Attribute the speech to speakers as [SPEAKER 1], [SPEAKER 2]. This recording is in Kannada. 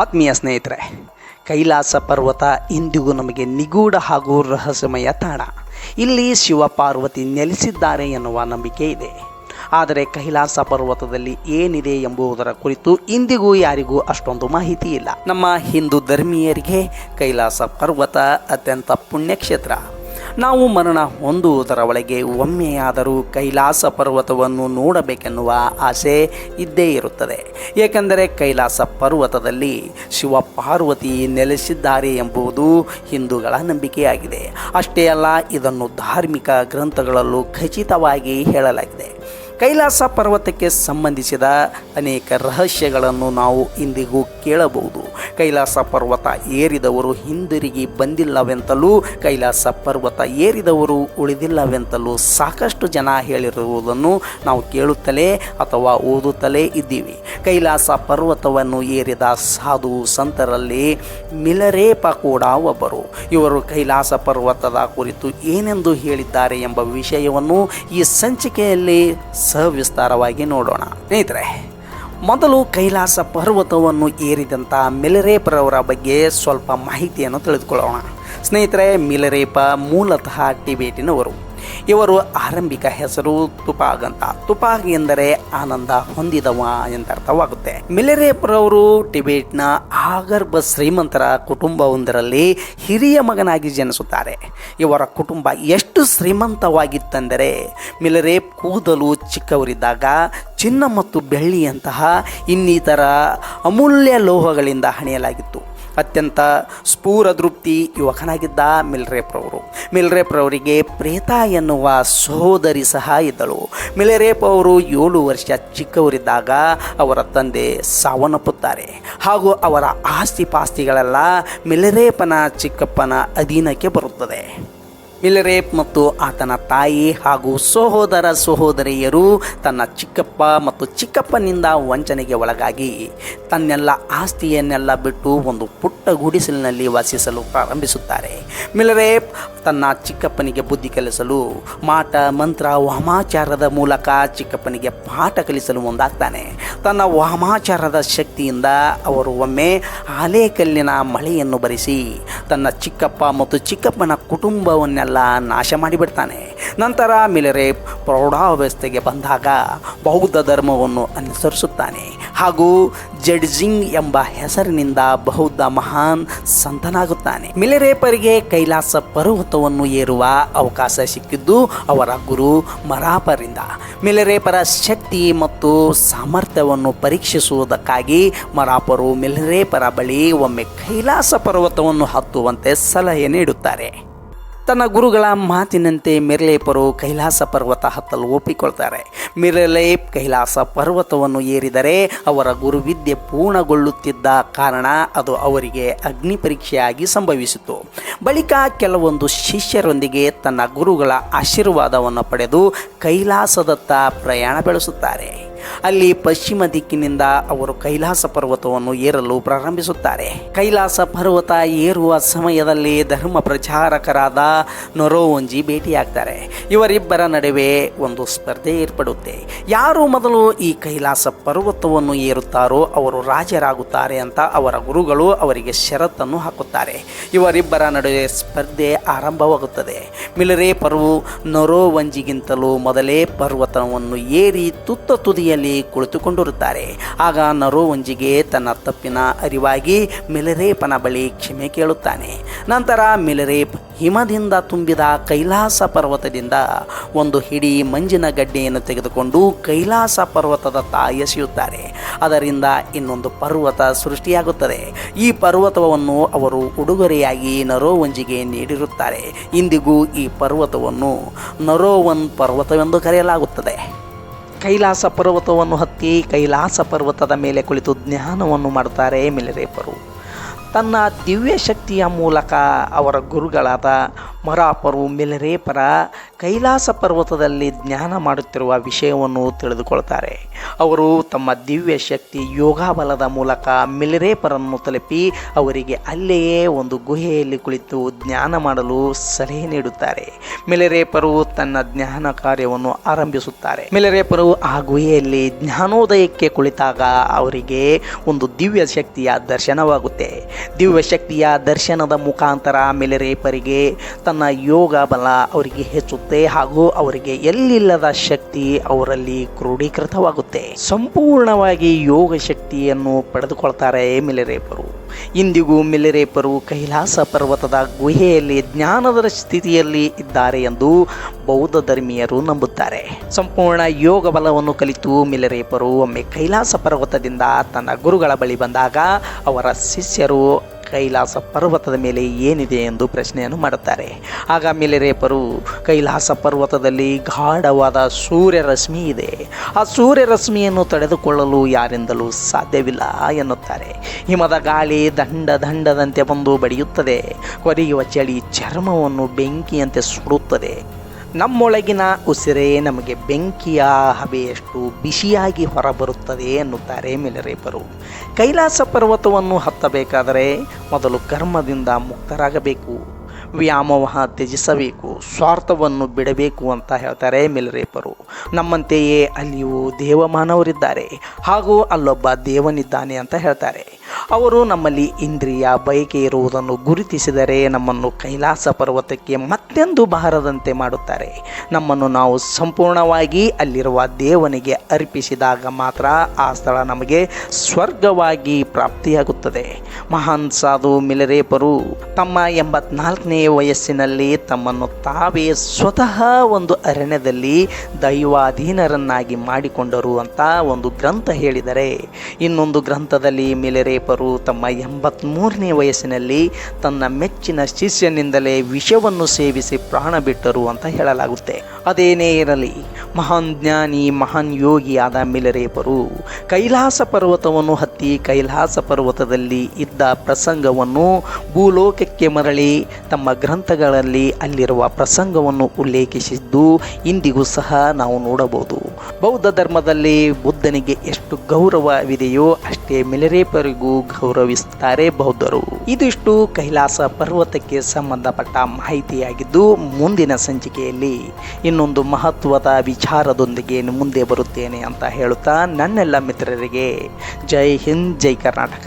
[SPEAKER 1] ಆತ್ಮೀಯ ಸ್ನೇಹಿತರೆ, ಕೈಲಾಸ ಪರ್ವತ ಇಂದಿಗೂ ನಮಗೆ ನಿಗೂಢ ಹಾಗೂ ರಹಸ್ಯಮಯ ತಾಣ. ಇಲ್ಲಿ ಶಿವ ಪಾರ್ವತಿ ನೆಲೆಸಿದ್ದಾರೆ ಎನ್ನುವ ನಂಬಿಕೆ ಇದೆ. ಆದರೆ ಕೈಲಾಸ ಪರ್ವತದಲ್ಲಿ ಏನಿದೆ ಎಂಬುದರ ಕುರಿತು ಇಂದಿಗೂ ಯಾರಿಗೂ ಅಷ್ಟೊಂದು ಮಾಹಿತಿ ಇಲ್ಲ. ನಮ್ಮ ಹಿಂದೂ ಧರ್ಮೀಯರಿಗೆ ಕೈಲಾಸ ಪರ್ವತ ಅತ್ಯಂತ ಪುಣ್ಯಕ್ಷೇತ್ರ. ನಾವು ಮರಣ ಹೊಂದುವುದರ ಒಳಗೆ ಒಮ್ಮೆಯಾದರೂ ಕೈಲಾಸ ಪರ್ವತವನ್ನು ನೋಡಬೇಕೆನ್ನುವ ಆಸೆ ಇದ್ದೇ ಇರುತ್ತದೆ. ಏಕೆಂದರೆ ಕೈಲಾಸ ಪರ್ವತದಲ್ಲಿ ಶಿವ ಪಾರ್ವತಿ ನೆಲೆಸಿದ್ದಾರೆ ಎಂಬುದು ಹಿಂದೂಗಳ ನಂಬಿಕೆಯಾಗಿದೆ. ಅಷ್ಟೇ ಅಲ್ಲ, ಇದನ್ನು ಧಾರ್ಮಿಕ ಗ್ರಂಥಗಳಲ್ಲೂ ಖಚಿತವಾಗಿ ಹೇಳಲಾಗಿದೆ. ಕೈಲಾಸ ಪರ್ವತಕ್ಕೆ ಸಂಬಂಧಿಸಿದ ಅನೇಕ ರಹಸ್ಯಗಳನ್ನು ನಾವು ಇಂದಿಗೂ ಕೇಳಬಹುದು. ಕೈಲಾಸ ಪರ್ವತ ಏರಿದವರು ಹಿಂದಿರುಗಿ ಬಂದಿಲ್ಲವೆಂತಲೂ, ಕೈಲಾಸ ಪರ್ವತ ಏರಿದವರು ಉಳಿದಿಲ್ಲವೆಂತಲೂ ಸಾಕಷ್ಟು ಜನ ಹೇಳಿರುವುದನ್ನು ನಾವು ಕೇಳುತ್ತಲೇ ಅಥವಾ ಓದುತ್ತಲೇ ಇದ್ದೀವಿ. ಕೈಲಾಸ ಪರ್ವತವನ್ನು ಏರಿದ ಸಾಧು ಸಂತರಲ್ಲಿ ಮಿಲರೇಪ ಕೂಡ ಒಬ್ಬರು. ಇವರು ಕೈಲಾಸ ಪರ್ವತದ ಕುರಿತು ಏನೆಂದು ಹೇಳಿದ್ದಾರೆ ಎಂಬ ವಿಷಯವನ್ನು ಈ ಸಂಚಿಕೆಯಲ್ಲಿ ಸವಿಸ್ತಾರವಾಗಿ ನೋಡೋಣ. ಸ್ನೇಹಿತರೆ, ಮೊದಲು ಕೈಲಾಸ ಪರ್ವತವನ್ನು ಏರಿದಂಥ ಮಿಲರೇಪರವರ ಬಗ್ಗೆ ಸ್ವಲ್ಪ ಮಾಹಿತಿಯನ್ನು ತಿಳಿದುಕೊಳ್ಳೋಣ. ಸ್ನೇಹಿತರೆ, ಮಿಲರೇಪ ಮೂಲತಃ ಟಿಬೇಟಿನವರು. ಇವರು ಆರಂಭಿಕ ಹೆಸರು ತುಪಾಗ್ ಅಂತ. ತುಪಾಗ್ ಎಂದರೆ ಆನಂದ ಹೊಂದಿದವ ಎಂದರ್ಥವಾಗುತ್ತೆ ಮಿಲರೇಪ್ರವರು ಟಿಬೇಟ್ನ ಆಗರ್ಭ ಶ್ರೀಮಂತರ ಕುಟುಂಬವೊಂದರಲ್ಲಿ ಹಿರಿಯ ಮಗನಾಗಿ ಜನಿಸುತ್ತಾರೆ. ಇವರ ಕುಟುಂಬ ಎಷ್ಟು ಶ್ರೀಮಂತವಾಗಿತ್ತೆಂದರೆ ಮಿಲರೇಪ್ ಕೂದಲು ಚಿಕ್ಕವರಿದ್ದಾಗ ಚಿನ್ನ ಮತ್ತು ಬೆಳ್ಳಿಯಂತಹ ಇನ್ನಿತರ ಅಮೂಲ್ಯ ಲೋಹಗಳಿಂದ ಹಣಿಯಲಾಗಿತ್ತು. ಅತ್ಯಂತ ಸ್ಫೂರದೃಪ್ತಿ ಯುವಕನಾಗಿದ್ದ ಮಿಲ್ರೇಪ್ರವರು. ಮಿಲ್ರೇಪ್ರವರಿಗೆ ಪ್ರೇತ ಎನ್ನುವ ಸಹೋದರಿ ಸಹ ಇದ್ದಳು. ಮಿಲರೇಪ್ ಅವರು ಏಳು ವರ್ಷ ಚಿಕ್ಕವರಿದ್ದಾಗ ಅವರ ತಂದೆ ಸಾವನ್ನಪ್ಪುತ್ತಾರೆ. ಹಾಗೂ ಅವರ ಆಸ್ತಿ ಪಾಸ್ತಿಗಳೆಲ್ಲ ಮಿಲರೇಪನ ಚಿಕ್ಕಪ್ಪನ ಅಧೀನಕ್ಕೆ ಬರುತ್ತದೆ. ಮಿಲರೇಪ್ ಮತ್ತು ಆತನ ತಾಯಿ ಹಾಗೂ ಸಹೋದರ ಸಹೋದರಿಯರು ತನ್ನ ಚಿಕ್ಕಪ್ಪ ಮತ್ತು ಚಿಕ್ಕಪ್ಪನಿಂದ ವಂಚನೆಗೆ ಒಳಗಾಗಿ ತನ್ನೆಲ್ಲ ಆಸ್ತಿಯನ್ನೆಲ್ಲ ಬಿಟ್ಟು ಒಂದು ಪುಟ್ಟ ಗುಡಿಸಲಿನಲ್ಲಿ ವಾಸಿಸಲು ಪ್ರಾರಂಭಿಸುತ್ತಾರೆ. ಮಿಲರೇಪ್ ತನ್ನ ಚಿಕ್ಕಪ್ಪನಿಗೆ ಬುದ್ಧಿ ಕಲಿಸಲು, ಮಾಟ, ಮಂತ್ರ, ವಾಮಾಚಾರದ ಮೂಲಕ ಚಿಕ್ಕಪ್ಪನಿಗೆ ಪಾಠ ಕಲಿಸಲು ಮುಂದಾಗ್ತಾನೆ. ತನ್ನ ವಾಮಾಚಾರದ ಶಕ್ತಿಯಿಂದ ಅವರು ಒಮ್ಮೆ ಆಲೇಕಲ್ಲಿನ ಮಳೆಯನ್ನು ಬರೆಸಿ, ತನ್ನ ಚಿಕ್ಕಪ್ಪ ಮತ್ತು ಚಿಕ್ಕಪ್ಪನ ಕುಟುಂಬವನ್ನೆಲ್ಲ ನಾಶ ಮಾಡಿಬಿಡ್ತಾನೆ. ನಂತರ ಮಿಲರೆ ಪ್ರೌಢಾವಸ್ಥೆಗೆ ಬಂದಾಗ ಬೌದ್ಧ ಧರ್ಮವನ್ನು ಅನುಸರಿಸುತ್ತಾನೆ. ಹಾಗೂ ಜಡ್ಜಿಂಗ್ ಎಂಬ ಹೆಸರಿನಿಂದ ಬೌದ್ಧ ಮಹಾನ್ ಸಂತನಾಗುತ್ತಾನೆ. ಮಿಲರೇಪರಿಗೆ ಕೈಲಾಸ ಪರ್ವತವನ್ನು ಏರುವ ಅವಕಾಶ ಸಿಕ್ಕಿದ್ದು ಅವರ ಗುರು ಮರಾಪರಿಂದ. ಮಿಲರೇಪರ ಶಕ್ತಿ ಮತ್ತು ಸಾಮರ್ಥ್ಯವನ್ನು ಪರೀಕ್ಷಿಸುವುದಕ್ಕಾಗಿ ಮರಾಪರು ಮಿಲರೇಪರ ಬಳಿ ಒಮ್ಮೆ ಕೈಲಾಸ ಪರ್ವತವನ್ನು ಹತ್ತುವಂತೆ ಸಲಹೆ ನೀಡುತ್ತಾರೆ. ತನ್ನ ಗುರುಗಳ ಮಾತಿನಂತೆ ಮಿರ್ಲೇಪರು ಕೈಲಾಸ ಪರ್ವತ ಹತ್ತಲು ಒಪ್ಪಿಕೊಳ್ತಾರೆ. ಮಿರ್ಲೇಪ್ ಕೈಲಾಸ ಪರ್ವತವನ್ನು ಏರಿದರೆ ಅವರ ಗುರುವಿದ್ಯೆ ಪೂರ್ಣಗೊಳ್ಳುತ್ತಿದ್ದ ಕಾರಣ ಅದು ಅವರಿಗೆ ಅಗ್ನಿ ಪರೀಕ್ಷೆಯಾಗಿ ಸಂಭವಿಸಿತು. ಬಳಿಕ ಕೆಲವೊಂದು ಶಿಷ್ಯರೊಂದಿಗೆ ತನ್ನ ಗುರುಗಳ ಆಶೀರ್ವಾದವನ್ನು ಪಡೆದು ಕೈಲಾಸದತ್ತ ಪ್ರಯಾಣ ಬೆಳೆಸುತ್ತಾರೆ. ಅಲ್ಲಿ ಪಶ್ಚಿಮ ದಿಕ್ಕಿನಿಂದ ಅವರು ಕೈಲಾಸ ಪರ್ವತವನ್ನು ಏರಲು ಪ್ರಾರಂಭಿಸುತ್ತಾರೆ. ಕೈಲಾಸ ಪರ್ವತ ಏರುವ ಸಮಯದಲ್ಲಿ ಧರ್ಮ ಪ್ರಚಾರಕರಾದ ನೊರೋವಂಜಿ ಭೇಟಿಯಾಗ್ತಾರೆ. ಇವರಿಬ್ಬರ ನಡುವೆ ಒಂದು ಸ್ಪರ್ಧೆ ಏರ್ಪಡುತ್ತೆ. ಯಾರು ಮೊದಲು ಈ ಕೈಲಾಸ ಪರ್ವತವನ್ನು ಏರುತ್ತಾರೋ ಅವರು ರಾಜರಾಗುತ್ತಾರೆ ಅಂತ ಅವರ ಗುರುಗಳು ಅವರಿಗೆ ಷರತ್ತನ್ನು ಹಾಕುತ್ತಾರೆ. ಇವರಿಬ್ಬರ ನಡುವೆ ಸ್ಪರ್ಧೆ ಆರಂಭವಾಗುತ್ತದೆ. ಮಿಲರೇ ಪರ್ವು ನೊರೋವಂಜಿಗಿಂತಲೂ ಮೊದಲೇ ಪರ್ವತವನ್ನು ಏರಿ ತುತ್ತ ತುದಿಯಲ್ಲಿ ಕುಳಿತುಕೊಂಡಿರುತ್ತಾರೆ. ಆಗ ನರೋವಂಜಿಗೆ ತನ್ನ ತಪ್ಪಿನ ಅರಿವಾಗಿ ಮಿಲರೇಪನ ಬಳಿ ಕ್ಷಮೆ ಕೇಳುತ್ತಾನೆ. ನಂತರ ಮಿಲರೇಪ್ ಹಿಮದಿಂದ ತುಂಬಿದ ಕೈಲಾಸ ಪರ್ವತದಿಂದ ಒಂದು ಹಿಡಿ ಮಂಜಿನ ಗಡ್ಡೆಯನ್ನು ತೆಗೆದುಕೊಂಡು ಕೈಲಾಸ ಪರ್ವತದತ್ತ ಎಸೆಯುತ್ತಾರೆ. ಅದರಿಂದ ಇನ್ನೊಂದು ಪರ್ವತ ಸೃಷ್ಟಿಯಾಗುತ್ತದೆ. ಈ ಪರ್ವತವನ್ನು ಅವರು ಉಡುಗೊರೆಯಾಗಿ ನರೋವಂಜಿಗೆ ನೀಡಿರುತ್ತಾರೆ. ಇಂದಿಗೂ ಈ ಪರ್ವತವನ್ನು ನರೋವನ್ ಪರ್ವತವೆಂದು ಕರೆಯಲಾಗುತ್ತದೆ. ಕೈಲಾಸ ಪರ್ವತವನ್ನು ಹತ್ತಿ ಕೈಲಾಸ ಪರ್ವತದ ಮೇಲೆ ಕುಳಿತು ಜ್ಞಾನವನ್ನು ಮಾಡುತ್ತಾರೆ ಮಿಲರೇಪರು. ತನ್ನ ದಿವ್ಯ ಶಕ್ತಿಯ ಮೂಲಕ ಅವರ ಗುರುಗಳಾದ ಮರಾಪರು ಮಿಲರೇಪರ ಕೈಲಾಸ ಪರ್ವತದಲ್ಲಿ ಜ್ಞಾನ ಮಾಡುತ್ತಿರುವ ವಿಷಯವನ್ನು ತಿಳಿದುಕೊಳ್ತಾರೆ. ಅವರು ತಮ್ಮ ದಿವ್ಯ ಶಕ್ತಿ ಯೋಗಾಬಲದ ಮೂಲಕ ಮಿಲರೇಪರನ್ನು ತಲುಪಿ ಅವರಿಗೆ ಅಲ್ಲಿಯೇ ಒಂದು ಗುಹೆಯಲ್ಲಿ ಕುಳಿತು ಜ್ಞಾನ ಮಾಡಲು ಸಲಹೆ ನೀಡುತ್ತಾರೆ. ಮಿಲರೇಪರು ತನ್ನ ಜ್ಞಾನ ಕಾರ್ಯವನ್ನು ಆರಂಭಿಸುತ್ತಾರೆ. ಮಿಲರೇಪರು ಆ ಗುಹೆಯಲ್ಲಿ ಜ್ಞಾನೋದಯಕ್ಕೆ ಕುಳಿತಾಗ ಅವರಿಗೆ ಒಂದು ದಿವ್ಯ ಶಕ್ತಿಯ ದರ್ಶನವಾಗುತ್ತೆ. ದಿವ್ಯ ಶಕ್ತಿಯ ದರ್ಶನದ ಮುಖಾಂತರ ಮಿಲರೇಪರಿಗೆ ತನ್ನ ಯೋಗ ಬಲ ಅವರಿಗೆ ಹೆಚ್ಚುತ್ತೆ ಹಾಗೂ ಅವರಿಗೆ ಎಲ್ಲಿಲ್ಲದ ಶಕ್ತಿ ಅವರಲ್ಲಿ ಕ್ರೋಢೀಕೃತವಾಗುತ್ತೆ ಸಂಪೂರ್ಣವಾಗಿ ಯೋಗ ಶಕ್ತಿಯನ್ನು ಪಡೆದುಕೊಳ್ತಾರೆ ಮಿಲರೇಪರು. ಇಂದಿಗೂ ಮಿಲರೇಪರು ಕೈಲಾಸ ಪರ್ವತದ ಗುಹೆಯಲ್ಲಿ ಜ್ಞಾನದ ಸ್ಥಿತಿಯಲ್ಲಿ ಇದ್ದಾರೆ ಎಂದು ಬೌದ್ಧ ಧರ್ಮೀಯರು ನಂಬುತ್ತಾರೆ. ಸಂಪೂರ್ಣ ಯೋಗ ಬಲವನ್ನು ಕಲಿತು ಮಿಲರೇಪರು ಒಮ್ಮೆ ಕೈಲಾಸ ಪರ್ವತದಿಂದ ತನ್ನ ಗುರುಗಳ ಬಳಿ ಬಂದಾಗ ಅವರ ಶಿಷ್ಯರು ಕೈಲಾಸ ಪರ್ವತದ ಮೇಲೆ ಏನಿದೆ ಎಂದು ಪ್ರಶ್ನೆಯನ್ನು ಮಾಡುತ್ತಾರೆ. ಆಗ ಮಿಲರೇಪರು ಕೈಲಾಸ ಪರ್ವತದಲ್ಲಿ ಗಾಢವಾದ ಸೂರ್ಯರಶ್ಮಿ ಇದೆ. ಆ ಸೂರ್ಯರಶ್ಮಿಯನ್ನು ತಡೆದುಕೊಳ್ಳಲು ಯಾರಿಂದಲೂ ಸಾಧ್ಯವಿಲ್ಲ ಎನ್ನುತ್ತಾರೆ. ಹಿಮದ ಗಾಳಿ ದಂಡ ದಂಡದಂತೆ ಬಂದು ಬಡಿಯುತ್ತದೆ. ಕೊರೆಯುವ ಚಳಿ ಚರ್ಮವನ್ನು ಬೆಂಕಿಯಂತೆ ಸುಡುತ್ತದೆ. ನಮ್ಮೊಳಗಿನ ಉಸಿರೇ ನಮಗೆ ಬೆಂಕಿಯ ಹಬೆಯಷ್ಟು ಬಿಸಿಯಾಗಿ ಹೊರಬರುತ್ತದೆ ಎನ್ನುತ್ತಾರೆ ಮಿಲರೇಪರು. ಕೈಲಾಸ ಪರ್ವತವನ್ನು ಹತ್ತಬೇಕಾದರೆ ಮೊದಲು ಕರ್ಮದಿಂದ ಮುಕ್ತರಾಗಬೇಕು. ವ್ಯಾಮೋಹ ತ್ಯಜಿಸಬೇಕು. ಸ್ವಾರ್ಥವನ್ನು ಬಿಡಬೇಕು ಅಂತ ಹೇಳ್ತಾರೆ ಮಿಲರೇಪರು. ನಮ್ಮಂತೆಯೇ ಅಲ್ಲಿಯೂ ದೇವಮಾನವರಿದ್ದಾರೆ. ಹಾಗೂ ಅಲ್ಲೊಬ್ಬ ದೇವನಿದ್ದಾನೆ ಅಂತ ಹೇಳ್ತಾರೆ. ಅವರು ನಮ್ಮಲ್ಲಿ ಇಂದ್ರಿಯ, ಬಯಕೆ ಇರುವುದನ್ನು ಗುರುತಿಸಿದರೆ ನಮ್ಮನ್ನು ಕೈಲಾಸ ಪರ್ವತಕ್ಕೆ ಮತ್ತೆಂದು ಬಾರದಂತೆ ಮಾಡುತ್ತಾರೆ. ನಮ್ಮನ್ನು ನಾವು ಸಂಪೂರ್ಣವಾಗಿ ಅಲ್ಲಿರುವ ದೇವನಿಗೆ ಅರ್ಪಿಸಿದಾಗ ಮಾತ್ರ ಆ ಸ್ಥಳ ನಮಗೆ ಸ್ವರ್ಗವಾಗಿ ಪ್ರಾಪ್ತಿಯಾಗುತ್ತದೆ. ಮಹಾನ್ ಸಾಧು ಮಿಲರೇಪರು ತಮ್ಮ ಎಂಬತ್ನಾಲ್ಕನೇ ವಯಸ್ಸಿನಲ್ಲಿ ತಮ್ಮನ್ನು ತಾವೇ ಸ್ವತಃ ಒಂದು ಅರಣ್ಯದಲ್ಲಿ ದೈವಾಧೀನರನ್ನಾಗಿ ಮಾಡಿಕೊಂಡರು ಅಂತ ಒಂದು ಗ್ರಂಥ ಹೇಳಿದರೆ, ಇನ್ನೊಂದು ಗ್ರಂಥದಲ್ಲಿ ಮಿಲರೇಪರು ತಮ್ಮ ಎಂಬತ್ತ್ಮೂರನೇ ವಯಸ್ಸಿನಲ್ಲಿ ತನ್ನ ಮೆಚ್ಚಿನ ಶಿಷ್ಯನಿಂದಲೇ ವಿಷವನ್ನು ಸೇವಿಸಿ ಪ್ರಾಣ ಬಿಟ್ಟರು ಅಂತ ಹೇಳಲಾಗುತ್ತೆ. ಅದೇನೇ ಇರಲಿ ಮಹಾನ್ ಜ್ಞಾನಿ, ಮಹಾನ್ ಯೋಗಿಯಾದ ಮಿಲರೇಪರು. ಕೈಲಾಸ ಪರ್ವತವನ್ನು ಹತ್ತಿ ಕೈಲಾಸ ಪರ್ವತದಲ್ಲಿ ಇದ್ದ ಪ್ರಸಂಗವನ್ನು ಭೂಲೋಕಕ್ಕೆ ಮರಳಿ ತಮ್ಮ ಗ್ರಂಥಗಳಲ್ಲಿ ಅಲ್ಲಿರುವ ಪ್ರಸಂಗವನ್ನು ಉಲ್ಲೇಖಿಸಿದ್ದು ಇಂದಿಗೂ ಸಹ ನಾವು ನೋಡಬಹುದು. ಬೌದ್ಧ ಧರ್ಮದಲ್ಲಿ ಬುದ್ಧನಿಗೆ ಎಷ್ಟು ಗೌರವವಿದೆಯೋ ಅಷ್ಟೇ ಮಿಲರೇಪರಿಗೂ ಗೌರವಿಸುತ್ತಾರೆ ಬೌದ್ಧರು. ಇದಿಷ್ಟು ಕೈಲಾಸ ಪರ್ವತಕ್ಕೆ ಸಂಬಂಧಪಟ್ಟ ಮಾಹಿತಿಯಾಗಿದ್ದು ಮುಂದಿನ ಸಂಚಿಕೆಯಲ್ಲಿ. ಇನ್ನೊಂದು ಮಹತ್ವದ ವಿಚಾರದೊಂದಿಗೆ ಮುಂದೆ ಬರುತ್ತೇನೆ ಅಂತ ಹೇಳುತ್ತಾ ನನ್ನೆಲ್ಲ ಮಿತ್ರರಿಗೆ ಜೈ ಹಿಂದ್ ಜೈ ಕರ್ನಾಟಕ.